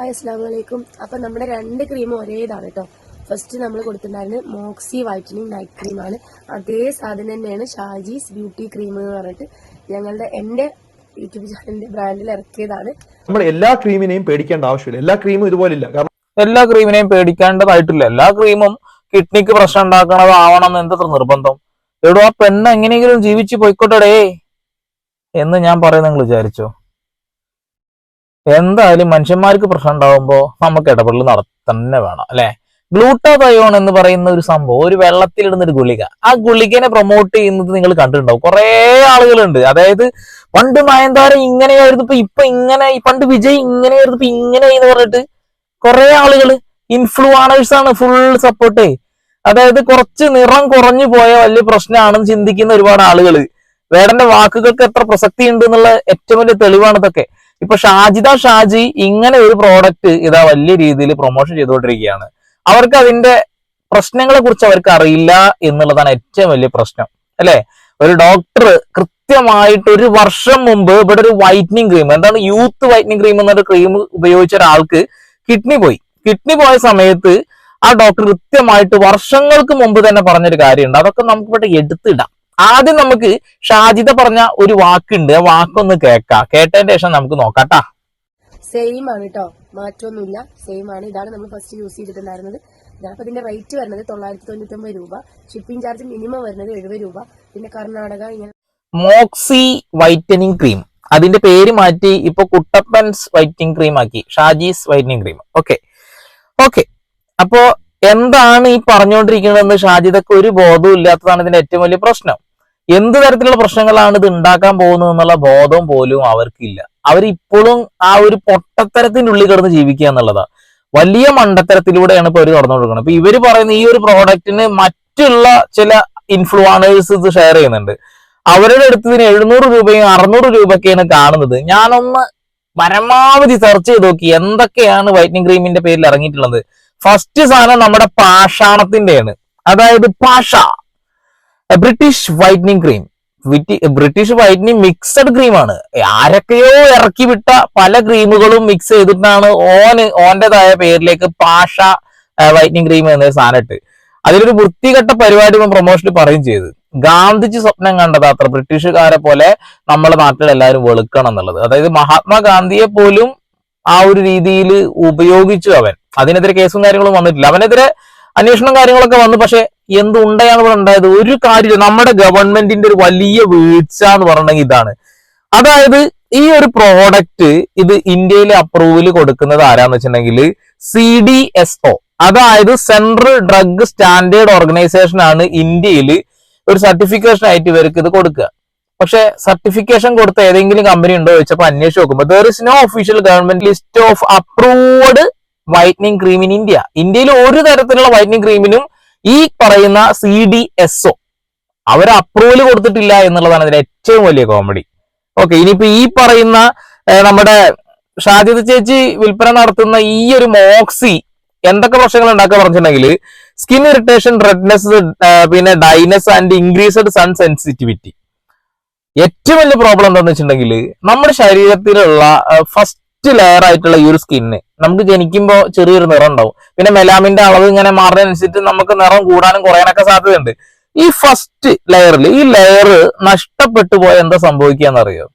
Hi അസ്സാം വലൈക്കും അപ്പൊ നമ്മുടെ രണ്ട് ക്രീമും ഒരേ ഇതാണ് കേട്ടോ ഫസ്റ്റ് നമ്മൾ കൊടുത്തിട്ടുണ്ടായിരുന്നത് മോക്സി വൈറ്റനിങ് നൈറ്റ് ക്രീമാണ് അതേ സാധനം തന്നെയാണ് ഷാജീസ് ബ്യൂട്ടി ക്രീം എന്ന് പറഞ്ഞിട്ട് ഞങ്ങളുടെ എന്റെ യൂട്യൂബ് ചാനലിന്റെ ബ്രാൻഡിൽ ഇറക്കിയതാണ്. നമ്മൾ എല്ലാ ക്രീമിനെയും പേടിക്കേണ്ട ആവശ്യമില്ല. എല്ലാ ക്രീമും ഇതുപോലില്ല. കാരണം എല്ലാ ക്രീമിനെയും പേടിക്കേണ്ടതായിട്ടില്ല. എല്ലാ ക്രീമും കിഡ്നിക്ക് പ്രശ്നം ഉണ്ടാക്കണതാവണം എന്ന് എന്തത്ര നിർബന്ധം. എടോ ആ പെണ്ണ് എങ്ങനെയെങ്കിലും ജീവിച്ചു പോയിക്കോട്ടെടേ എന്ന് ഞാൻ പറയുന്നത് നിങ്ങൾ വിചാരിച്ചോ? എന്തായാലും മനുഷ്യന്മാർക്ക് പ്രശ്നം ഉണ്ടാകുമ്പോൾ നമുക്ക് ഇടപെടൽ നടത്തന്നെ തന്നെ വേണം അല്ലെ? ഗ്ലൂട്ടാതയോൺ എന്ന് പറയുന്ന ഒരു സംഭവം ഒരു വെള്ളത്തിലിടുന്ന ഒരു ഗുളിക. ആ ഗുളികനെ പ്രൊമോട്ട് ചെയ്യുന്നത് നിങ്ങൾ കണ്ടിട്ടുണ്ടാവും. കുറെ ആളുകളുണ്ട്. അതായത് പണ്ട് മയന്താരം ഇങ്ങനെയായിരുന്നു ഇപ്പൊ ഇപ്പൊ ഇങ്ങനെ പണ്ട് വിജയ് ഇങ്ങനെയായിരുന്നു ഇപ്പൊ ഇങ്ങനെ എന്ന് പറഞ്ഞിട്ട് കുറെ ആളുകൾ ഇൻഫ്ലുവാണേഴ്സ് ആണ് ഫുൾ സപ്പോർട്ട് അതായത് കുറച്ച് നിറം കുറഞ്ഞു പോയ വലിയ പ്രശ്നമാണെന്ന് ചിന്തിക്കുന്ന ഒരുപാട് ആളുകൾ വേടന്റെ വാക്കുകൾക്ക് എത്ര പ്രസക്തി ഉണ്ട് എന്നുള്ള ഏറ്റവും വലിയ തെളിവാണ് ഇതൊക്കെ. ഇപ്പൊ ഷാജിദ ഷാജി ഇങ്ങനെ ഒരു പ്രോഡക്റ്റ് ഇതാ വലിയ രീതിയിൽ പ്രൊമോഷൻ ചെയ്തുകൊണ്ടിരിക്കുകയാണ്. അവർക്ക് അതിന്റെ പ്രശ്നങ്ങളെ കുറിച്ച് അവർക്ക് അറിയില്ല എന്നുള്ളതാണ് ഏറ്റവും വലിയ പ്രശ്നം അല്ലെ? ഒരു ഡോക്ടർ കൃത്യമായിട്ട് ഒരു വർഷം മുമ്പ് ഇവിടെ ഒരു വൈറ്റനിങ് ക്രീം എന്താണ് യൂത്ത് വൈറ്റനിങ് ക്രീം എന്നൊരു ക്രീം ഉപയോഗിച്ച ഒരാൾക്ക് കിഡ്നി പോയി. കിഡ്നി പോയ സമയത്ത് ആ ഡോക്ടർ കൃത്യമായിട്ട് വർഷങ്ങൾക്ക് മുമ്പ് തന്നെ പറഞ്ഞൊരു കാര്യമുണ്ട്. അതൊക്കെ നമുക്ക് ഇവിടെ എടുത്തിടാം. ആദ്യം നമുക്ക് ഷാജിത പറഞ്ഞ ഒരു വാക്കുണ്ട്. ആ വാക്കൊന്ന് കേൾക്കാം. കേട്ടതിന് ശേഷം നമുക്ക് നോക്കാട്ടാ സെയിം ആണ് കേട്ടോ മാറ്റമൊന്നുമില്ല. സെയിം ആണ്. ഇതാണ് നമ്മൾ ഫസ്റ്റ് യൂസ് ചെയ്തിട്ടുണ്ടായിരുന്നത്. അപ്പൊ ഇതിന്റെ റേറ്റ് വരുന്നത് തൊള്ളായിരത്തി തൊണ്ണൂറ്റൊമ്പത് രൂപ. ഷിപ്പിംഗ് ചാർജ് മിനിമം വരുന്നത് എഴുപത് രൂപ. പിന്നെ കർണാടക ഇങ്ങനെ മോക്സി വൈറ്റനിങ് ക്രീം അതിന്റെ പേര് മാറ്റി ഇപ്പൊ കുട്ടപ്പൻസ് വൈറ്റനിങ് ക്രീം ആക്കി. Shaji's whitening cream okay okay അപ്പോ എന്താണ് ഈ പറഞ്ഞുകൊണ്ടിരിക്കുന്നതെന്ന് ഷാജിദക്ക് ഒരു ബോധവും ഇല്ലാത്തതാണ് ഇതിന്റെ ഏറ്റവും വലിയ പ്രശ്നം. എന്ത് തരത്തിലുള്ള പ്രശ്നങ്ങളാണ് ഇത് ഉണ്ടാക്കാൻ പോകുന്നത് എന്നുള്ള ബോധം പോലും അവർക്കില്ല. അവരിപ്പോഴും ആ ഒരു പൊട്ടത്തരത്തിന്റെ ഉള്ളിൽ കിടന്ന് ജീവിക്കുക എന്നുള്ളതാ. വലിയ മണ്ടത്തരത്തിലൂടെയാണ് ഇപ്പൊ അവർ കടന്നുകൊടുക്കുന്നത് ഇപ്പൊ ഇവർ പറയുന്ന ഈ ഒരു പ്രോഡക്റ്റിന് മറ്റുള്ള ചില ഇൻഫ്ലുവാണേഴ്സ് ഇത് ഷെയർ ചെയ്യുന്നുണ്ട്. അവരുടെ അടുത്ത് ഇതിന് എഴുന്നൂറ് രൂപയും അറുന്നൂറ് രൂപയൊക്കെയാണ് കാണുന്നത്. ഞാനൊന്ന് പരമാവധി സെർച്ച് ചെയ്ത് നോക്കി എന്തൊക്കെയാണ് വൈറ്റനിങ് ക്രീമിന്റെ പേരിൽ ഇറങ്ങിയിട്ടുള്ളത്. ഫസ്റ്റ് സാധനം നമ്മുടെ പാഷാണത്തിന്റെയാണ് അതായത് Pasha. British whitening cream British whitening mixed ക്രീമാണ് ആരൊക്കെയോ ഇറക്കി വിട്ട പല ക്രീമുകളും മിക്സ് ചെയ്തിട്ടാണ് ഓന് ഓന്റേതായ പേരിലേക്ക് പാഷ വൈറ്റനിങ് ക്രീം എന്ന സാധനം ഇട്ട്. അതിലൊരു വൃത്തികെട്ട പരിപാടി പ്രൊമോഷൻ പറയും ചെയ്ത്. ഗാന്ധിജി സ്വപ്നം കണ്ടത് അത്ര ബ്രിട്ടീഷുകാരെ പോലെ നമ്മളെ നാട്ടിൽ എല്ലാവരും വെളുക്കണം എന്നുള്ളത്. അതായത് മഹാത്മാഗാന്ധിയെ പോലും ആ ഒരു രീതിയിൽ ഉപയോഗിച്ചു അവൻ. അതിനെതിരെ കേസും കാര്യങ്ങളും വന്നിട്ടില്ല. അവനെതിരെ അന്വേഷണം കാര്യങ്ങളൊക്കെ വന്നു. പക്ഷെ എന്തുണ്ടായാണ് ഇവിടെ ഉണ്ടായത്? ഒരു കാര്യം നമ്മുടെ ഗവൺമെന്റിന്റെ ഒരു വലിയ വീഴ്ച എന്ന് പറഞ്ഞെങ്കിൽ ഇതാണ്. അതായത് ഈ ഒരു പ്രോഡക്റ്റ് ഇത് ഇന്ത്യയിൽ അപ്രൂവൽ കൊടുക്കുന്നത് ആരാന്ന് വെച്ചിട്ടുണ്ടെങ്കിൽ സി ഡി എസ് ഒ അതായത് സെൻട്രൽ ഡ്രഗ് സ്റ്റാൻഡേർഡ് ഓർഗനൈസേഷൻ ആണ് ഇന്ത്യയിൽ ഒരു സർട്ടിഫിക്കേഷൻ ആയിട്ട് ഇവർക്ക് ഇത് കൊടുക്കുക. പക്ഷെ സർട്ടിഫിക്കേഷൻ കൊടുത്ത ഏതെങ്കിലും കമ്പനി ഉണ്ടോ ചോദിച്ചപ്പോൾ അന്വേഷിച്ച് നോക്കുമ്പോൾ there is no official government list of approved whitening cream in India ഇന്ത്യയിൽ ഒരു തരത്തിലുള്ള വൈറ്റനിങ് ക്രീമിനും ഈ പറയുന്ന സി ഡി എസ് ഒ അവർ അപ്രൂവൽ കൊടുത്തിട്ടില്ല എന്നുള്ളതാണ് ഇതിന്റെ ഏറ്റവും വലിയ കോമഡി ഓക്കെ ഇനിയിപ്പോ ഈ പറയുന്ന നമ്മുടെ ഷാജിദ് ചേച്ചി വിൽപ്പന നടത്തുന്ന ഈ ഒരു മോക്സി എന്തൊക്കെ പ്രശ്നങ്ങൾ ഉണ്ടാക്കുക പറഞ്ഞിട്ടുണ്ടെങ്കിൽ സ്കിൻ ഇറിറ്റേഷൻ റെഡ്നെസ് പിന്നെ dryness and increased sun sensitivity ഏറ്റവും വലിയ പ്രോബ്ലം എന്താണെന്ന് വെച്ചിട്ടുണ്ടെങ്കിൽ നമ്മുടെ ശരീരത്തിലുള്ള ഫസ്റ്റ് ലെയർ ആയിട്ടുള്ള ഈ ഒരു സ്കിന്ന് നമുക്ക് ജനിക്കുമ്പോൾ ചെറിയൊരു നിറം ഉണ്ടാവും. പിന്നെ മെലാമിന്റെ അളവ് ഇങ്ങനെ മാറുന്നതനുസരിച്ച് നമുക്ക് നിറം കൂടാനും കുറയാനൊക്കെ സാധ്യതയുണ്ട്. ഈ ഫസ്റ്റ് ലെയറിൽ ഈ ലെയർ നഷ്ടപ്പെട്ടു പോയ എന്താ സംഭവിക്കുക അറിയോ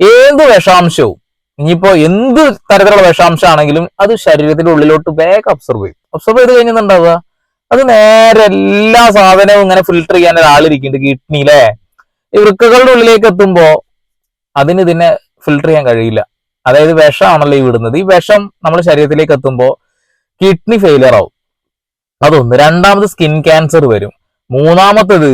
ഏത് വിഷാംശവും ഇനിയിപ്പോ എന്ത് തരത്തിലുള്ള വിഷാംശമാണെങ്കിലും അത് ശരീരത്തിന്റെ ഉള്ളിലോട്ട് വേഗം അബ്സർവ് ചെയ്യും. അബ്സർവ് ചെയ്ത് കഴിഞ്ഞുണ്ടാവുക അത് നേരെ എല്ലാ സാധനവും ഇങ്ങനെ ഫിൽട്ടർ ചെയ്യാൻ ഒരാളിരിക്കുന്നുണ്ട് കിഡ്നിയിലെ ഈ വൃക്കകളുടെ ഉള്ളിലേക്ക് എത്തുമ്പോ അതിന് ഇതിനെ ഫിൽട്ടർ ചെയ്യാൻ കഴിയില്ല. അതായത് വിഷമാണല്ലോ ഈ വിടുന്നത്. ഈ വിഷം നമ്മുടെ ശരീരത്തിലേക്ക് എത്തുമ്പോൾ കിഡ്നി ഫെയിലിയർ ആവും. അതൊന്ന്. രണ്ടാമത് സ്കിൻ ക്യാൻസർ വരും. മൂന്നാമത്തത്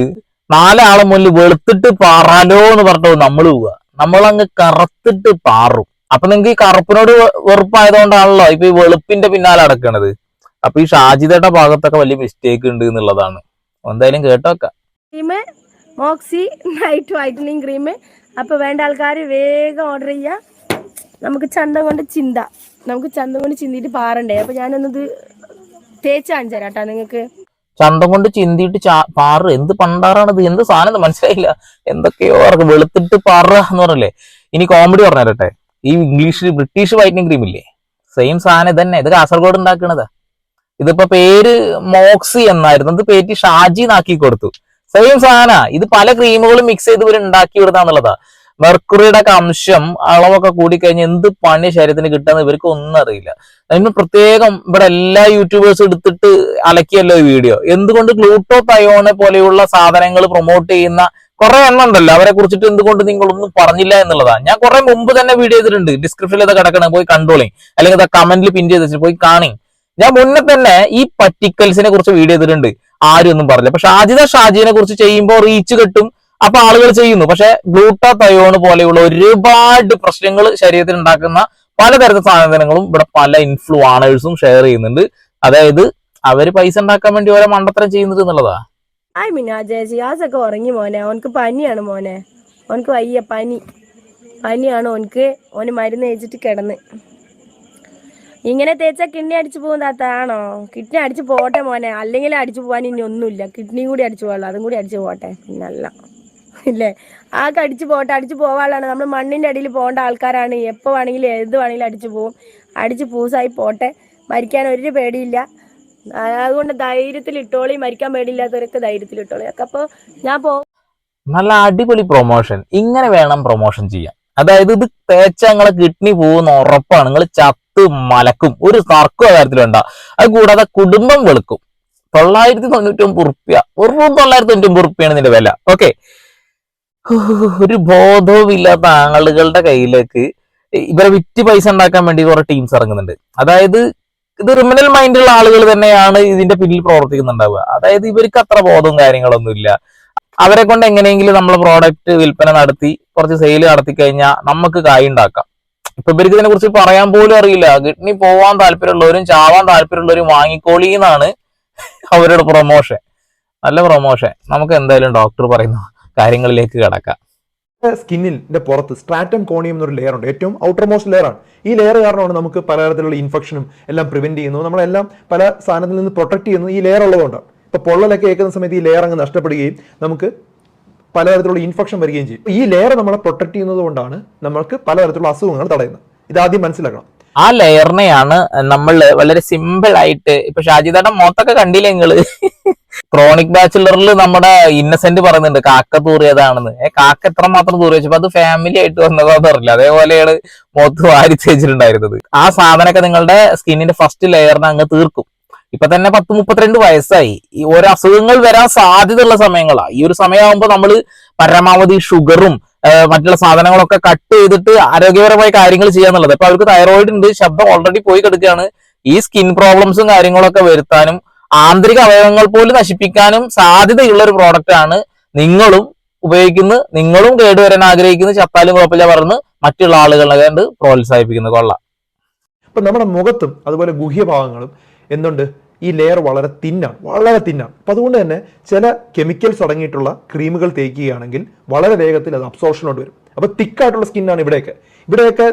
നാലാളെ മുന്നിൽ വെളുത്തിട്ട് പാറാലോ എന്ന് പറഞ്ഞിട്ട് നമ്മൾ പോവുക. നമ്മളങ്ങ് കറുത്തിട്ട് പാറും. അപ്പൊ നിങ്ങൾക്ക് ഈ കറുപ്പിനോട് വെറുപ്പായതുകൊണ്ടാണല്ലോ ഇപ്പൊ ഈ വെളുപ്പിന്റെ പിന്നാലെ അടക്കണത് അപ്പൊ ഈ ഷാജിതയുടെ ഭാഗത്തൊക്കെ വലിയ മിസ്റ്റേക്ക് ഉണ്ട് എന്നുള്ളതാണ്. എന്തായാലും കേട്ടോക്കാം. Cream Moxie night whitening cream അപ്പൊ വേണ്ട ആൾക്കാർ വേഗം ഓർഡർ ചെയ്യുക നമുക്ക് ചന്തം കൊണ്ട് ചിന്ത. നമുക്ക് ചന്തം കൊണ്ട് ചിന്തിയിട്ട് പാറണ്ടേ? അപ്പൊ ഞാനൊന്നത് തേച്ച് കാണിച്ചു തരാം കേട്ടോ നിങ്ങൾക്ക് ചന്തം കൊണ്ട് ചിന്തിയിട്ട് പാറ. എന്ത് പണ്ടാറാണത്? എന്ത് സാധനം മനസ്സിലായില്ല. എന്തൊക്കെയോ അവർക്ക് വെളുത്തിട്ട് പാറ എന്ന് പറഞ്ഞല്ലേ? ഇനി കോമഡി പറഞ്ഞു തരട്ടെ. ഈ ഇംഗ്ലീഷിൽ ബ്രിട്ടീഷ് വൈറ്റനിങ് ക്രീം ഇല്ലേ? സെയിം സാധനം തന്നെ ഇത് കാസർഗോഡ് ഉണ്ടാക്കണതാ. ഇതിപ്പോ പേര് മോക്സി എന്നായിരുന്നു. ഇത് പേറ്റി ഷാജി എന്നാക്കി കൊടുത്തു. സെയിം സാധന. ഇത് പല ക്രീമുകളും മിക്സ് ചെയ്ത് ഇവർ ഉണ്ടാക്കി വിടുതാന്നുള്ളതാ മെർക്കുറിയുടെ ഒക്കെ അംശം അളവൊക്കെ കൂടിക്കഴിഞ്ഞാൽ എന്ത് പണി ശരീരത്തിന് കിട്ടാന്ന് ഇവർക്ക് ഒന്നും അറിയില്ല. അതിന് പ്രത്യേകം ഇവിടെ എല്ലാ യൂട്യൂബേഴ്സും എടുത്തിട്ട് അലക്കിയല്ലോ ഈ വീഡിയോ. എന്തുകൊണ്ട് ഗ്ലൂട്ടോ തയോണെ പോലെയുള്ള സാധനങ്ങൾ പ്രൊമോട്ട് ചെയ്യുന്ന കുറെ എണ്ണം ഉണ്ടല്ലോ. അവരെ കുറിച്ചിട്ട് എന്തുകൊണ്ട് നിങ്ങളൊന്നും പറഞ്ഞില്ല എന്നുള്ളതാണ് ഞാൻ കുറെ മുമ്പ് തന്നെ വീഡിയോ ചെയ്തിട്ടുണ്ട്. ഡിസ്ക്രിപ്ഷനിൽ ഇത് കിടക്കണം. പോയി കണ്ടോളി. അല്ലെങ്കിൽ കമന്റിൽ പിൻ ചെയ്ത് വെച്ചിട്ട് പോയി കാണി. ഞാൻ മുന്നേ തന്നെ ഈ പറ്റിക്കൽസിനെ കുറിച്ച് വീഡിയോ ചെയ്തിട്ടുണ്ട്. ആരും ഒന്നും പറഞ്ഞില്ല. പക്ഷെ ഷാജിദ ഷാജിനെ കുറിച്ച് ചെയ്യുമ്പോൾ റീച്ച് കിട്ടും. അപ്പൊ ആളുകൾ ചെയ്യുന്നു. പക്ഷെ ഗ്ലൂട്ടാ തയോണ് പോലെയുള്ള ഒരുപാട് പ്രശ്നങ്ങൾ ശരീരത്തിൽ ഉണ്ടാക്കുന്ന പലതരത്തിലുള്ള സാധനങ്ങളും ഇവിടെ പല ഇൻഫ്ലുവാണേഴ്സും ഷെയർ ചെയ്യുന്നുണ്ട്. അതായത് അവർ പൈസ ഉണ്ടാക്കാൻ വേണ്ടി ഓരോ മണ്ടത്തരം ചെയ്യുന്നത് എന്നുള്ളതാ. ഹായ് ജയജി ആസൊക്കെ ഉറങ്ങി മോനെ. ഓനക്ക് പനിയാണ് മോനെ. ഓനക്ക് വയ്യ പനി. പനിയാണ് ഓനക്ക് ഓന് മരുന്ന് കഴിച്ചിട്ട് കിടന്ന്. ഇങ്ങനെ തേച്ചാൽ കിഡ്നി അടിച്ചു പോകും താത്ത. ആണോ? കിഡ്നി അടിച്ചു പോട്ടെ മോനെ. അല്ലെങ്കിൽ അടിച്ചു പോകാൻ ഇനി ഒന്നുമില്ല. കിഡ്നിയും കൂടി അടിച്ചു പോകാനുള്ളൂ. അതും കൂടി അടിച്ചു പോട്ടെ. പിന്നല്ല. ഇല്ലേ? ആ അടിച്ചു പോട്ടെ അടിച്ചു പോവാളാണ് നമ്മൾ മണ്ണിന്റെ അടിയിൽ പോകേണ്ട ആൾക്കാരാണ്. എപ്പോ വേണമെങ്കിലും ഏത് വേണമെങ്കിലും അടിച്ചു പോവും. അടിച്ച് പൂസായി പോട്ടെ. മരിക്കാൻ ഒരു പേടിയില്ല. അതുകൊണ്ട് ധൈര്യത്തിൽ ഇട്ടോളി മരിക്കാൻ പേടിയില്ലാത്തവരൊക്കെ ധൈര്യത്തിൽ ഇട്ടോളി ഒക്കെ അപ്പോൾ ഞാൻ പോ നല്ല അടിപൊളി പ്രൊമോഷൻ ഇങ്ങനെ വേണം പ്രൊമോഷൻ ചെയ്യാൻ. അതായത് ഇത് തേച്ച നിങ്ങളെ കിഡ്നി പോകുന്ന ഉറപ്പാണ്. നിങ്ങൾ ചത്ത് മലക്കും. ഒരു തർക്കം വേണ്ട. അത് കൂടാതെ കുടുംബം വെളുക്കും. തൊള്ളായിരത്തി തൊണ്ണൂറ്റി ഒമ്പത് റുപ്യ വെറും തൊള്ളായിരത്തി തൊണ്ണൂറ്റി ഒമ്പത് റുപ്യാണ് ഇതിന്റെ വില. ഓക്കെ ഒരു ബോധവും ഇല്ലാത്ത ആളുകളുടെ കയ്യിലേക്ക് ഇവരെ വിറ്റ് പൈസ ഉണ്ടാക്കാൻ വേണ്ടി കുറെ ടീംസ് ഇറങ്ങുന്നുണ്ട്. അതായത് ഇത് ക്രിമിനൽ മൈൻഡുള്ള ആളുകൾ തന്നെയാണ് ഇതിന്റെ പിന്നിൽ പ്രവർത്തിക്കുന്നുണ്ടാവുക. അതായത് ഇവർക്ക് അത്ര ബോധവും കാര്യങ്ങളൊന്നും ഇല്ല. അവരെ കൊണ്ട് എങ്ങനെയെങ്കിലും നമ്മൾ പ്രോഡക്റ്റ് വിൽപ്പന നടത്തി കുറച്ച് സെയിൽ നടത്തി കഴിഞ്ഞാൽ നമുക്ക് കായ് ഉണ്ടാക്കാം. ഇപ്പൊ ഇവർക്ക് ഇതിനെ കുറിച്ച് പറയാൻ പോലും അറിയില്ല. കിഡ്നി പോവാൻ താല്പര്യമുള്ളവരും ചാവാൻ താല്പര്യമുള്ളവരും വാങ്ങിക്കോളി എന്നാണ് അവരുടെ പ്രൊമോഷൻ നല്ല പ്രൊമോഷൻ നമുക്ക് എന്തായാലും ഡോക്ടർ പറയുന്ന. കാര്യങ്ങളിലേക്ക് കടക്കാം. സ്കിന്നിന്റെ പുറത്ത് സ്ട്രാറ്റം കോണിയം എന്നൊരു ലെയർ ഉണ്ട്. ഏറ്റവും ഔട്ടർ മോസ്റ്റ് ലെയർ ആണ്. ഈ ലെയർ കാരണമാണ് നമുക്ക് പലതരത്തിലുള്ള ഇൻഫെക്ഷനും എല്ലാം പ്രിവെന്റ് ചെയ്യുന്നു. നമ്മളെല്ലാം പല സാധനത്തിൽ നിന്ന് പ്രൊട്ടക്ട് ചെയ്യുന്നത് ഈ ലെയർ ഉള്ളതുകൊണ്ടാണ് ഇപ്പൊ പൊള്ളലൊക്കെ ഏൽക്കുന്ന സമയത്ത് ഈ ലെയർ അങ്ങ് നഷ്ടപ്പെടുകയും നമുക്ക് പലതരത്തിലുള്ള ഇൻഫെക്ഷൻ വരികയും ചെയ്യും. ഈ ലെയർ നമ്മളെ പ്രൊട്ടക്ട് ചെയ്യുന്നത് കൊണ്ടാണ് നമുക്ക് പലതരത്തിലുള്ള അസുഖങ്ങൾ തടയുന്നത്. ഇത് ആദ്യം മനസ്സിലാക്കണം. ആ ലെയറിനെയാണ് നമ്മൾ വളരെ സിമ്പിൾ ആയിട്ട് ഇപ്പൊ ഷാജിദയുടെ മൊത്തൊക്കെ കണ്ടില്ലേ നിങ്ങൾ? ക്രോണിക് ബാച്ചിലറിൽ നമ്മുടെ ഇന്നസെന്റ് പറയുന്നുണ്ട് കാക്ക തൂറിയതാണെന്ന്. ഏഹ് കാക്ക എത്ര മാത്രം തൂറി വെച്ചപ്പോ അത് ഫാമിലി ആയിട്ട് വന്നതോ അറിയില്ല. അതേപോലെയാണ് മുഖത്ത് വാരി തേച്ചിട്ടുണ്ടായിരുന്നത്. ആ സാധനമൊക്കെ നിങ്ങളുടെ സ്കിന്നിന്റെ ഫസ്റ്റ് ലെയറിനെ അങ്ങ് തീർക്കും. ഇപ്പൊ തന്നെ പത്ത് മുപ്പത്തിരണ്ട് വയസ്സായി. ഈ ഓരോ അസുഖങ്ങൾ വരാൻ സാധ്യതയുള്ള സമയങ്ങളാ. ഈ ഒരു സമയമാകുമ്പോൾ നമ്മൾ പരമാവധി ഷുഗറും മറ്റുള്ള സാധനങ്ങളൊക്കെ കട്ട് ചെയ്തിട്ട് ആരോഗ്യപരമായ കാര്യങ്ങൾ ചെയ്യാന്നുള്ളത്. അപ്പൊ അവർക്ക് തൈറോയിഡ് ഉണ്ട് ശബ്ദം ഓൾറെഡി പോയി കിടക്കുകയാണ്. ഈ സ്കിൻ പ്രോബ്ലംസും കാര്യങ്ങളൊക്കെ വരുത്താനും ആന്തരിക അവയവങ്ങൾ പോലും നശിപ്പിക്കാനും സാധ്യതയുള്ള ഒരു പ്രോഡക്റ്റ് ആണ് നിങ്ങളും ഉപയോഗിക്കുന്നു നിങ്ങളും കേടുവരാൻ ആഗ്രഹിക്കുന്നു ചത്താലും കുഴപ്പമില്ല പറഞ്ഞ് മറ്റുള്ള ആളുകളെ കണ്ട് പ്രോത്സാഹിപ്പിക്കുന്നു കൊള്ളാം. ഇപ്പൊ നമ്മുടെ മുഖത്തും അതുപോലെ ഗുഹ്യഭാഗങ്ങളും എന്തുണ്ട്? ഈ ലെയർ വളരെ തിന്നാണ് വളരെ തിന്നാണ് അപ്പോൾ അതുകൊണ്ട് തന്നെ ചില കെമിക്കൽസ് അടങ്ങിയിട്ടുള്ള ക്രീമുകൾ തേക്കുകയാണെങ്കിൽ വളരെ വേഗത്തിൽ അത് അബ്സോർഷനോട് വരും. അപ്പോൾ തിക്കായിട്ടുള്ള സ്കിന്നാണ് ഇവിടെയൊക്കെ. ഇവിടെയൊക്കെ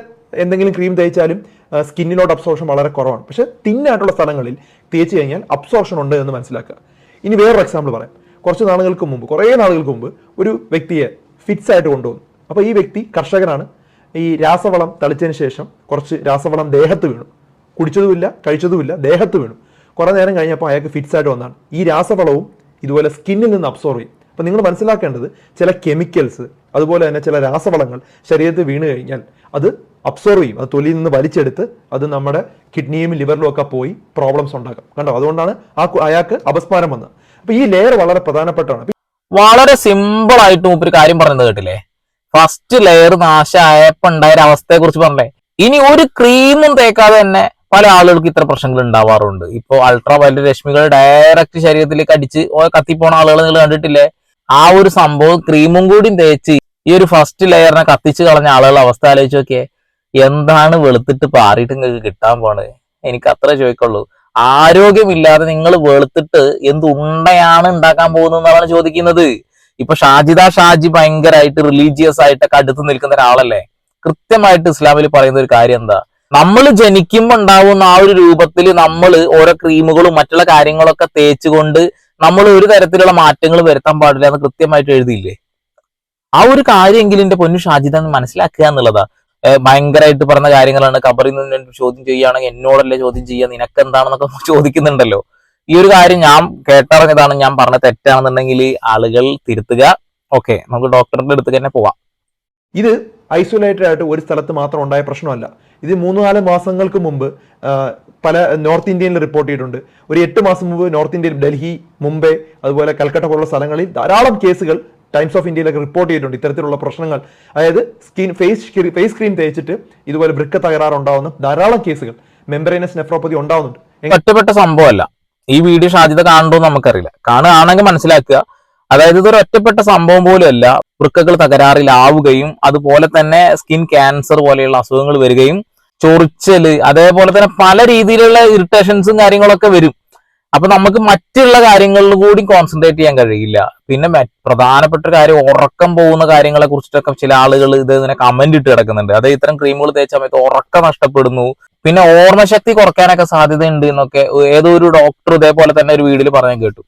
എന്തെങ്കിലും ക്രീം തേച്ചാലും സ്കിന്നിലോട്ട് അബ്സോർഷൻ വളരെ കുറവാണ്. പക്ഷെ തിന്നായിട്ടുള്ള സ്ഥലങ്ങളിൽ തേച്ച് കഴിഞ്ഞാൽ അബ്സോർഷൻ ഉണ്ട് എന്ന് മനസ്സിലാക്കുക. ഇനി വേറൊരു എക്സാമ്പിൾ പറയാം. കുറച്ച് നാളുകൾക്ക് മുമ്പ് കുറേ നാളുകൾക്ക് മുമ്പ് ഒരു വ്യക്തിയെ ഫിറ്റ്സ് ആയിട്ട് കൊണ്ടുവന്നു. അപ്പോൾ ഈ വ്യക്തി കർഷകനാണ്. ഈ രാസവളം തളിച്ചതിന് ശേഷം കുറച്ച് രാസവളം ദേഹത്ത് വീണു. കുടിച്ചതുമില്ല കഴിച്ചതുമില്ല ദേഹത്ത് വീണു. കുറേ നേരം കഴിഞ്ഞപ്പോൾ അയാൾക്ക് ഫിറ്റ്സ് ആയിട്ട് വന്നാണ്. ഈ രാസവളവും ഇതുപോലെ സ്കിന്നിൽ നിന്ന് അബ്സോർവ് ചെയ്യും. അപ്പോൾ നിങ്ങൾ മനസ്സിലാക്കേണ്ടത് ചില കെമിക്കൽസ് അതുപോലെ തന്നെ ചില രാസവളങ്ങൾ ശരീരത്തിൽ വീണ് കഴിഞ്ഞാൽ അത് അബ്സോർവ് ചെയ്യും. അത് തൊലിയിൽ നിന്ന് വലിച്ചെടുത്ത് അത് നമ്മുടെ കിഡ്നിയും ലിവറിലും ഒക്കെ പോയി പ്രോബ്ലംസ് ഉണ്ടാക്കാം. കണ്ടോ? അതുകൊണ്ടാണ് ആ അയാൾക്ക് അപസ്മാരം വന്നത്. അപ്പോൾ ഈ ലെയർ വളരെ പ്രധാനപ്പെട്ടതാണ്. വളരെ സിമ്പിൾ ആയിട്ട് ഒരു കാര്യം പറഞ്ഞത് കേട്ടില്ലേ? ഫസ്റ്റ് ലെയർ നാശമായപ്പോ ഉണ്ടായ അവസ്ഥയെ കുറിച്ച് പറഞ്ഞേ ഇനി ഒരു ക്രീമും തേക്കാതെ തന്നെ പല ആളുകൾക്ക് ഇത്ര പ്രശ്നങ്ങൾ ഉണ്ടാവാറുണ്ട്. ഇപ്പോൾ അൾട്രാ വയലറ്റ് രശ്മികൾ ഡയറക്റ്റ് ശരീരത്തിലേക്ക് അടിച്ച് കത്തിപ്പോണ ആളുകൾ നിങ്ങൾ കണ്ടിട്ടില്ലേ? ആ ഒരു സംഭവം ക്രീമും കൂടി തേച്ച് ഈ ഒരു ഫസ്റ്റ് ലെയറിനെ കത്തിച്ച് കളഞ്ഞ ആളുകളുടെ അവസ്ഥ ആലോചിച്ച് നോക്കിയേ. എന്താണ് വെളുത്തിട്ട് പാറിയിട്ട് നിങ്ങൾക്ക് കിട്ടാൻ പോണത് എനിക്ക് അത്ര ചോദിക്കുള്ളൂ. ആരോഗ്യമില്ലാതെ നിങ്ങൾ വെളുത്തിട്ട് എന്ത് ഉണ്ടയാണ് ഉണ്ടാക്കാൻ പോകുന്നതെന്നാണ് ചോദിക്കുന്നത്. ഇപ്പൊ ഷാജിദ ഷാജി ഭയങ്കരമായിട്ട് റിലീജിയസ് ആയിട്ടൊക്കെ അടുത്ത് നിൽക്കുന്ന ഒരാളല്ലേ? കൃത്യമായിട്ട് ഇസ്ലാമിൽ പറയുന്ന ഒരു കാര്യം എന്താ? നമ്മൾ ജനിക്കുമ്പോൾ ഉണ്ടാവുന്ന ആ ഒരു രൂപത്തിൽ നമ്മൾ ഓരോ ക്രീമുകളും മറ്റുള്ള കാര്യങ്ങളൊക്കെ തേച്ചുകൊണ്ട് നമ്മൾ ഒരു തരത്തിലുള്ള മാറ്റങ്ങൾ വരുത്താൻ പാടില്ല എന്ന് കൃത്യമായിട്ട് എഴുതിയില്ലേ? ആ ഒരു കാര്യമെങ്കിലും എന്റെ പൊന്നു ഷാജിദ എന്ന് മനസ്സിലാക്കുക എന്നുള്ളതാ. ഭയങ്കരമായിട്ട് പറഞ്ഞ കാര്യങ്ങളാണ്. കബറിൽ നിന്ന് ചോദ്യം ചെയ്യുകയാണെങ്കിൽ എന്നോടല്ലേ ചോദ്യം ചെയ്യുക? നിനക്ക് എന്താണെന്നൊക്കെ ചോദിക്കുന്നുണ്ടല്ലോ. ഈ ഒരു കാര്യം ഞാൻ കേട്ടറിഞ്ഞതാണ്. ഞാൻ പറഞ്ഞ തെറ്റാണെന്നുണ്ടെങ്കിൽ ആളുകൾ തിരുത്തുക. ഓക്കെ നമുക്ക് ഡോക്ടറിന്റെ അടുത്ത് തന്നെ പോവാം. ഇത് ഐസൊലേറ്റഡ് ആയിട്ട് ഒരു സ്ഥലത്ത് മാത്രം ഉണ്ടായ പ്രശ്നമല്ല. ഇത് മൂന്ന് നാല് മാസങ്ങൾക്ക് മുമ്പ് പല നോർത്ത് ഇന്ത്യയിൽ റിപ്പോർട്ട് ചെയ്തിട്ടുണ്ട്. ഒരു എട്ട് മാസം മുമ്പ് നോർത്ത് ഇന്ത്യയിൽ ഡൽഹി മുംബൈ അതുപോലെ കൽക്കട്ട പോലുള്ള സ്ഥലങ്ങളിൽ ധാരാളം കേസുകൾ ടൈംസ് ഓഫ് ഇന്ത്യയിലൊക്കെ റിപ്പോർട്ട് ചെയ്തിട്ടുണ്ട് ഇത്തരത്തിലുള്ള പ്രശ്നങ്ങൾ. അതായത് സ്കിൻ ഫേസ് ഫേസ് ക്രീം തേച്ചിട്ട് ഇതുപോലെ വൃക്ക തകരാറുണ്ടാവുന്ന. ധാരാളം കേസുകൾ. മെമ്പറൈനസ് നെഫ്രോപ്പതി ഉണ്ടാവുന്നുണ്ട്. ഒറ്റപ്പെട്ട സംഭവമല്ല. ഈ വീഡിയോ സാധ്യത കാണണ്ടോ നമുക്കറിയില്ല. കാണുകയാണെങ്കിൽ മനസ്സിലാക്കുക. അതായത് ഇതൊരു ഒറ്റപ്പെട്ട സംഭവം പോലും അല്ല വൃക്കകൾ തകരാറിലാവുകയും അതുപോലെ തന്നെ സ്കിൻ ക്യാൻസർ പോലെയുള്ള അസുഖങ്ങൾ വരികയും ചൊറിച്ചൽ അതേപോലെ തന്നെ പല രീതിയിലുള്ള ഇറിറ്റേഷൻസും കാര്യങ്ങളൊക്കെ വരും. അപ്പൊ നമുക്ക് മറ്റുള്ള കാര്യങ്ങളിൽ കൂടി കോൺസെൻട്രേറ്റ് ചെയ്യാൻ കഴിയില്ല. പിന്നെ പ്രധാനപ്പെട്ട കാര്യം ഉറക്കം പോകുന്ന കാര്യങ്ങളെ കുറിച്ചിട്ടൊക്കെ ചില ആളുകൾ ഇത് ഇങ്ങനെ കമന്റ് ഇട്ട് കിടക്കുന്നുണ്ട്. അതായത് ഇത്തരം ക്രീമുകൾ തേച്ച സമയത്ത് ഉറക്കം നഷ്ടപ്പെടുന്നു. പിന്നെ ഓർമ്മശക്തി കുറയ്ക്കാനൊക്കെ സാധ്യതയുണ്ട് എന്നൊക്കെ ഏതോ ഒരു ഡോക്ടർ ഇതേപോലെ തന്നെ ഒരു വീഡിയോയിൽ പറയാൻ കേട്ടു.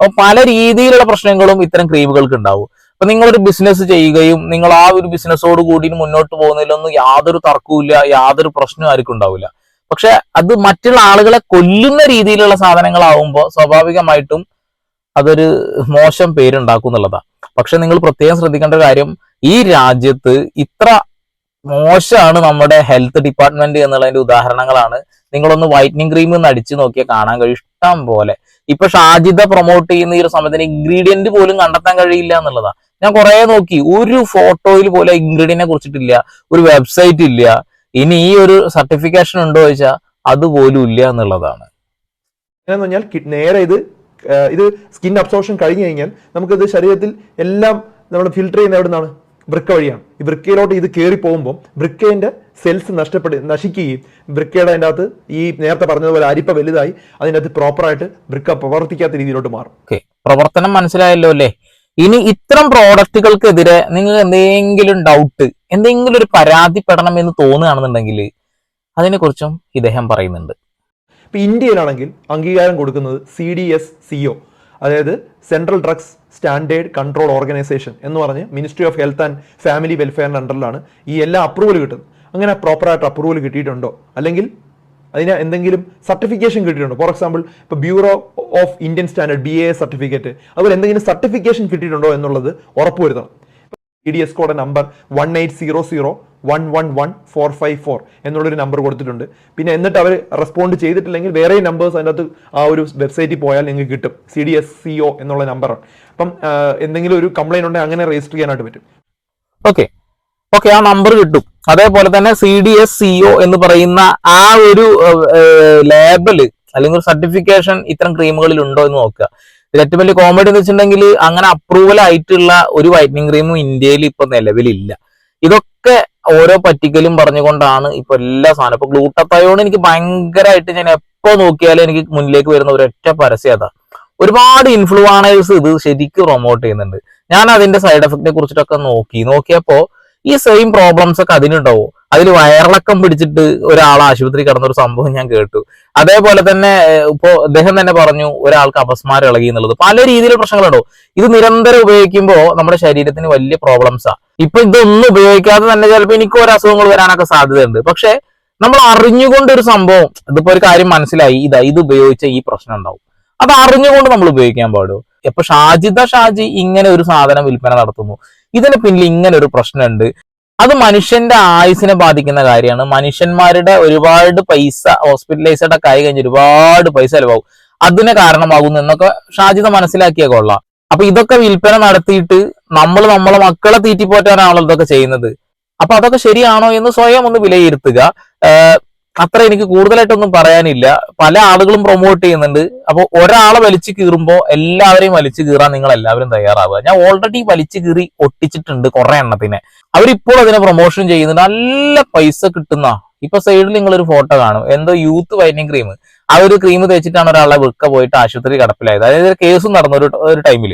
അപ്പൊ പല രീതിയിലുള്ള പ്രശ്നങ്ങളും ഇത്തരം ക്രീമുകൾക്ക് ഉണ്ടാവും. അപ്പൊ നിങ്ങളൊരു ബിസിനസ് ചെയ്യുകയും നിങ്ങൾ ആ ഒരു ബിസിനസ്സോട് കൂടി മുന്നോട്ട് പോകുന്നതിലൊന്നും യാതൊരു തർക്കവും യാതൊരു പ്രശ്നവും ആർക്കും ഉണ്ടാവില്ല. പക്ഷെ അത് മറ്റുള്ള ആളുകളെ കൊല്ലുന്ന രീതിയിലുള്ള സാധനങ്ങളാവുമ്പോൾ സ്വാഭാവികമായിട്ടും അതൊരു മോശം പേരുണ്ടാക്കും എന്നുള്ളതാണ് പക്ഷെ നിങ്ങൾ പ്രത്യേകം ശ്രദ്ധിക്കേണ്ട കാര്യം ഈ രാജ്യത്ത് ഇത്ര മോശമാണ് നമ്മുടെ ഹെൽത്ത് ഡിപ്പാർട്ട്മെന്റ് എന്നുള്ളതിന്റെ ഉദാഹരണങ്ങളാണ്. നിങ്ങളൊന്ന് വൈറ്റനിങ് ക്രീം ഒന്ന് അടിച്ചു നോക്കിയാൽ കാണാൻ കഴിയും. ഇഷ്ടം പോലെ. ഇപ്പൊ ഷാജിദ പ്രൊമോട്ട് ചെയ്യുന്ന ഈ ഒരു സമയത്തിന് ഇൻഗ്രീഡിയന്റ് പോലും കണ്ടെത്താൻ കഴിയില്ല എന്നുള്ളതാ. ഞാൻ കുറെ നോക്കി. ഒരു ഫോട്ടോയിൽ പോലെ ഇൻഗ്രീഡിയന്റിനെ കുറിച്ചിട്ടില്ല. ഒരു വെബ്സൈറ്റ് ഇല്ല. ഇനി ഈ ഒരു സർട്ടിഫിക്കേഷൻ ഉണ്ടോ ചോദിച്ചാൽ അതുപോലും ഇല്ല എന്നുള്ളതാണ്. എന്ന് പറഞ്ഞാൽ കി- നേരെ ഇത് ഇത് സ്കിൻ അബ്സോർഷൻ കഴിഞ്ഞു കഴിഞ്ഞാൽ നമുക്കിത് ശരീരത്തിൽ എല്ലാം നമ്മൾ ഫിൽട്ടർ ചെയ്യുന്ന എവിടെ നിന്നാണ് വൃക്ക വഴിയാണ്. ഈ വൃക്കയിലോട്ട് ഇത് കയറി പോകുമ്പോൾ വൃക്കേന്റെ സെൽസ് നഷ്ടപ്പെടുക നശിക്കുകയും വൃക്കയുടെ അതിന്റെ അകത്ത് ഈ നേരത്തെ പറഞ്ഞതുപോലെ അരിപ്പ വലുതായി അതിന്റെ അകത്ത് പ്രോപ്പറായിട്ട് വൃക്ക പ്രവർത്തിക്കാത്ത രീതിയിലോട്ട് മാറും. ഓക്കെ പ്രവർത്തനം മനസ്സിലായല്ലോ അല്ലേ? ഇനി ഇത്തരം പ്രോഡക്റ്റുകൾക്കെതിരെ നിങ്ങൾ എന്തെങ്കിലും ഡൗട്ട് എന്തെങ്കിലും ഒരു പരാതിപ്പെടണം എന്ന് തോന്നുകയാണെന്നുണ്ടെങ്കിൽ അതിനെക്കുറിച്ചും ഇദ്ദേഹം പറയുന്നുണ്ട്. ഇപ്പൊ ഇന്ത്യയിലാണെങ്കിൽ അംഗീകാരം കൊടുക്കുന്നത് C D S C O അതായത് central drugs standard control organisation എന്ന് പറഞ്ഞ് ministry of health and family വെൽഫെയറിന്റെ അണ്ടറിലാണ് ഈ എല്ലാ അപ്രൂവൽ കിട്ടുന്നത്. അങ്ങനെ പ്രോപ്പറായിട്ട് അപ്രൂവൽ കിട്ടിയിട്ടുണ്ടോ? അല്ലെങ്കിൽ അതിന് എന്തെങ്കിലും സർട്ടിഫിക്കേഷൻ കിട്ടിയിട്ടുണ്ടോ? ഫോർ എക്സാമ്പിൾ ഇപ്പോൾ bureau of Indian standard B A certificate അതുപോലെ എന്തെങ്കിലും സർട്ടിഫിക്കേഷൻ കിട്ടിയിട്ടുണ്ടോ എന്നുള്ളത് ഉറപ്പുവരുത്തണം. E D S code number one eight zero zero one one one four five four എന്നുള്ളൊരു നമ്പർ കൊടുത്തിട്ടുണ്ട്. പിന്നെ എന്നിട്ട് അവർ റെസ്പോണ്ട് ചെയ്തിട്ടില്ലെങ്കിൽ വേറെ നമ്പേഴ്സ് അതിനകത്ത് ആ ഒരു വെബ്സൈറ്റിൽ പോയാൽ നിങ്ങൾക്ക് കിട്ടും. C D S C O എന്നുള്ള നമ്പറാണ് അപ്പം എന്തെങ്കിലും ഒരു കംപ്ലൈന്റ് ഉണ്ടെങ്കിൽ അങ്ങനെ രജിസ്റ്റർ ചെയ്യാനായിട്ട് പറ്റും. ഓക്കെ ഓക്കെ ആ നമ്പർ കിട്ടും. അതേപോലെ തന്നെ C D S C O എന്ന് പറയുന്ന ആ ഒരു ലേബൽ അല്ലെങ്കിൽ സർട്ടിഫിക്കേഷൻ ഇത്തരം ക്രീമുകളിൽ ഉണ്ടോ എന്ന് നോക്കുക. ഏറ്റവും വലിയ കോമഡി എന്ന് വെച്ചിട്ടുണ്ടെങ്കിൽ അങ്ങനെ അപ്രൂവൽ ആയിട്ടുള്ള ഒരു വൈറ്റനിങ് ക്രീമും ഇന്ത്യയിൽ ഇപ്പൊ നിലവിലില്ല. ഇതൊക്കെ ഓരോ പറ്റിക്കലും പറഞ്ഞുകൊണ്ടാണ് ഇപ്പൊ എല്ലാ സാധനം ഇപ്പൊ ഗ്ലൂട്ടത്തയോൺ എനിക്ക് ഭയങ്കരമായിട്ട് ഞാൻ എപ്പോ നോക്കിയാലും എനിക്ക് മുന്നിലേക്ക് വരുന്ന ഒരൊറ്റ പരസ്യം അതാ. ഒരുപാട് ഇൻഫ്ലുവാണേഴ്സ് ഇത് ശരിക്കും പ്രൊമോട്ട് ചെയ്യുന്നുണ്ട്. ഞാൻ അതിന്റെ സൈഡ് എഫക്റ്റിനെ കുറിച്ചിട്ടൊക്കെ നോക്കി. നോക്കിയപ്പോ ഈ സെയിം പ്രോബ്ലംസ് ഒക്കെ അതിനുണ്ടാവും. അതിൽ വയറിളക്കം പിടിച്ചിട്ട് ഒരാൾ ആശുപത്രി കടന്ന ഒരു സംഭവം ഞാൻ കേട്ടു. അതേപോലെ തന്നെ ഇപ്പോ അദ്ദേഹം തന്നെ പറഞ്ഞു ഒരാൾക്ക് അപസ്മാരം ഇളകി എന്നുള്ളത്. പല രീതിയിലുള്ള പ്രശ്നങ്ങളുണ്ടോ? ഇത് നിരന്തരം ഉപയോഗിക്കുമ്പോൾ നമ്മുടെ ശരീരത്തിന് വലിയ പ്രോബ്ലംസാ ഇപ്പൊ ഇതൊന്നും ഉപയോഗിക്കാതെ തന്നെ ചിലപ്പോൾ എനിക്ക് ഒരു അസുഖങ്ങൾ വരാനൊക്കെ സാധ്യതയുണ്ട്. പക്ഷെ നമ്മൾ അറിഞ്ഞുകൊണ്ട് ഒരു സംഭവം ഇതിപ്പോ ഒരു കാര്യം മനസ്സിലായി ഇതാ ഇത് ഉപയോഗിച്ച ഈ പ്രശ്നം ഉണ്ടാവും. അത് അറിഞ്ഞുകൊണ്ട് നമ്മൾ ഉപയോഗിക്കാൻ പാടു ഇപ്പൊ ഷാജിദ ഷാജി ഇങ്ങനെ ഒരു സാധനം വിൽപ്പന നടത്തുന്നു. ഇതിന് പിന്നിൽ ഇങ്ങനെ ഒരു പ്രശ്നമുണ്ട്. അത് മനുഷ്യന്റെ ആയുസിനെ ബാധിക്കുന്ന കാര്യമാണ്. മനുഷ്യന്മാരുടെ ഒരുപാട് പൈസ ഹോസ്പിറ്റലൈസ്ഡ് ഒക്കെ ആയി കഴിഞ്ഞ് ഒരുപാട് പൈസ ചിലവാകും. അതിന് കാരണമാകുന്നു എന്നൊക്കെ ഷാജിത മനസ്സിലാക്കിയ കൊള്ളാം. അപ്പൊ ഇതൊക്കെ വിൽപ്പന നടത്തിയിട്ട് നമ്മൾ നമ്മളെ മക്കളെ തീറ്റിപ്പോറ്റാനാണല്ലോ ഇതൊക്കെ ചെയ്യുന്നത്. അപ്പൊ അതൊക്കെ ശരിയാണോ എന്ന് സ്വയം ഒന്ന് വിലയിരുത്തുക. അത്ര എനിക്ക് കൂടുതലായിട്ടൊന്നും പറയാനില്ല. പല ആളുകളും പ്രൊമോട്ട് ചെയ്യുന്നുണ്ട്. അപ്പോൾ ഒരാളെ വലിച്ചു കീറുമ്പോൾ എല്ലാവരെയും വലിച്ചു കീറാൻ നിങ്ങൾ എല്ലാവരും തയ്യാറാവുക. ഞാൻ ഓൾറെഡി വലിച്ചു കീറി ഒട്ടിച്ചിട്ടുണ്ട് കുറെ എണ്ണത്തിനെ. അവരിപ്പോൾ അതിനെ പ്രൊമോഷൻ ചെയ്യുന്നുണ്ട്. നല്ല പൈസ കിട്ടുന്ന ഇപ്പൊ സൈഡിൽ നിങ്ങൾ ഒരു ഫോട്ടോ കാണും. എന്തോ യൂത്ത് വൈറ്റനിങ് ക്രീം ആ ഒരു ക്രീം തേച്ചിട്ടാണ് ഒരാളെ വൃക്ക പോയിട്ട് ആശുപത്രി കിടപ്പിലായത്. അതായത് കേസും നടന്നു ഒരു ഒരു ടൈമിൽ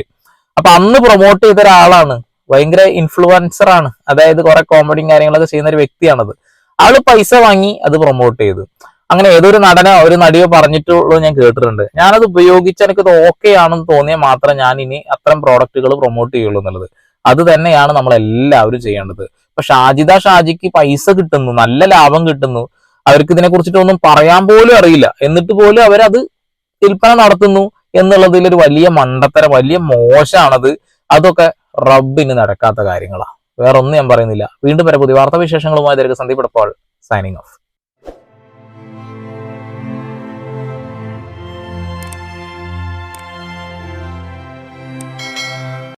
അപ്പൊ അന്ന് പ്രൊമോട്ട് ചെയ്ത ഒരാളാണ്. ഭയങ്കര ഇൻഫ്ലുവൻസർ ആണ്. അതായത് കുറെ കോമഡിയും കാര്യങ്ങളൊക്കെ ചെയ്യുന്ന ഒരു വ്യക്തിയാണത്. ആൾ പൈസ വാങ്ങി അത് പ്രൊമോട്ട് ചെയ്തു. അങ്ങനെ ഏതൊരു നടനോ ഒരു നടിയോ പറഞ്ഞിട്ടുള്ളൂ ഞാൻ കേട്ടിട്ടുണ്ട്. ഞാനത് ഉപയോഗിച്ച് എനിക്കത് ഓക്കെ ആണെന്ന് തോന്നിയാൽ മാത്രം ഞാൻ ഇനി അത്തരം പ്രോഡക്റ്റുകൾ പ്രൊമോട്ട് ചെയ്യുള്ളൂ എന്നുള്ളത്. അത് തന്നെയാണ് നമ്മൾ എല്ലാവരും ചെയ്യേണ്ടത്. ഇപ്പൊ ഷാജിദ ഷാജിക്ക് പൈസ കിട്ടുന്നു നല്ല ലാഭം കിട്ടുന്നു. അവർക്ക് ഇതിനെ കുറിച്ചിട്ടൊന്നും പറയാൻ പോലും അറിയില്ല. എന്നിട്ട് പോലും അവരത് വിൽപ്പന നടത്തുന്നു എന്നുള്ളതിൽ ഒരു വലിയ മണ്ടത്തരം വലിയ മോശമാണത് അതൊക്കെ റബ്ബിന് നടക്കാത്ത കാര്യങ്ങളാണ് വേറെ ഒന്നും ഞാൻ പറയുന്നില്ല. വീണ്ടും വരെ പുതിയ വാർത്താ വിശേഷങ്ങളുമായി സന്ദീപ് എടപ്പാൾ സൈനിങ് ഓഫ്